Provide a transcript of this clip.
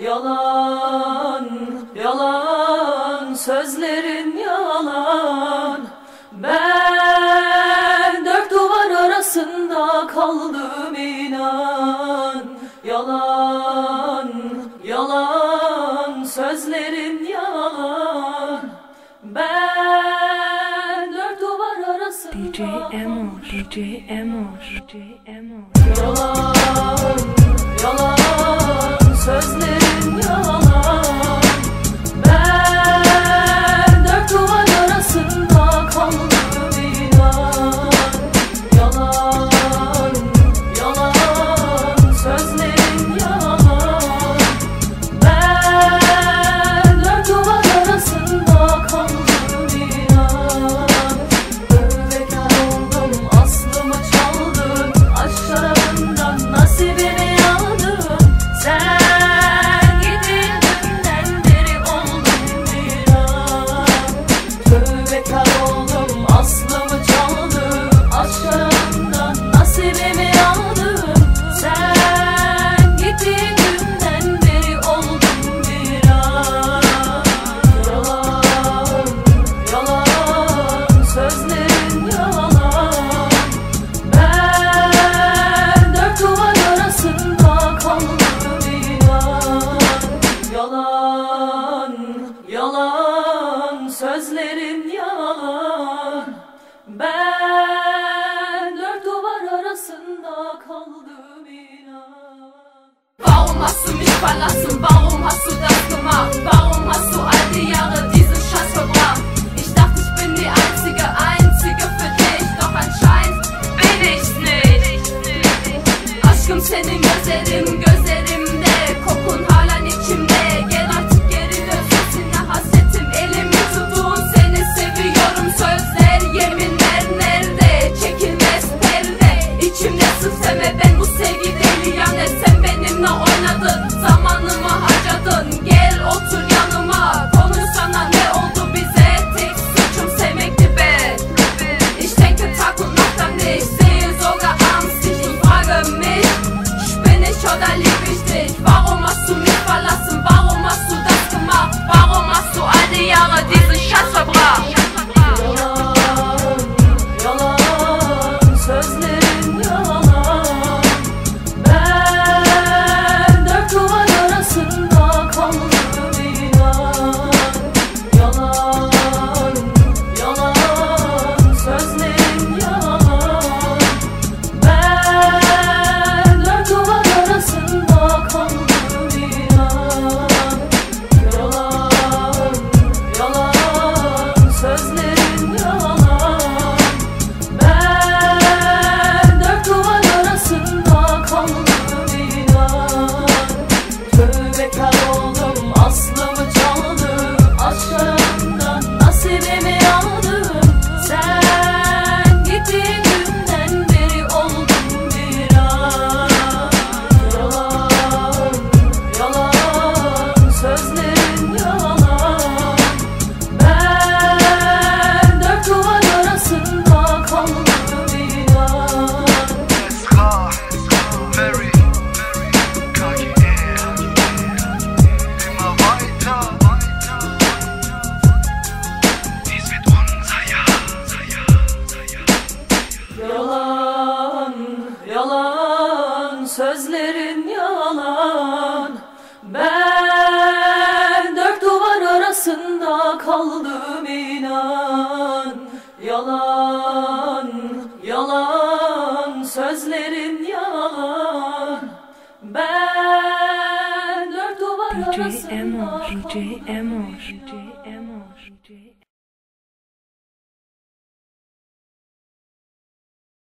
Yalan, yalan, sözlerin yalan. Ben dört duvar arasında kaldım inan. Yalan, yalan, sözlerin yalan. Ben dört duvar arasında DJ Emo, DJ Emo, DJ Emo Yalan, yalan, sözlerin Yalan, yalan, sözlerin yalan Ben dört duvar arasında kaldım inan Warum hast du mich verlassen, warum hast du das gemacht? Warum hast du all die Jahre diesen Schatz verbracht? Ich dachte, ich bin die einzige, einzige für dich Doch anscheinend bin ich's nicht Aşkım senin gözlerim sözlerin yalan. Ben dört duvar arasında kaldım inan. Yalan, yalan sözlerin yalan. Ben dört duvar arasında Amor, DJ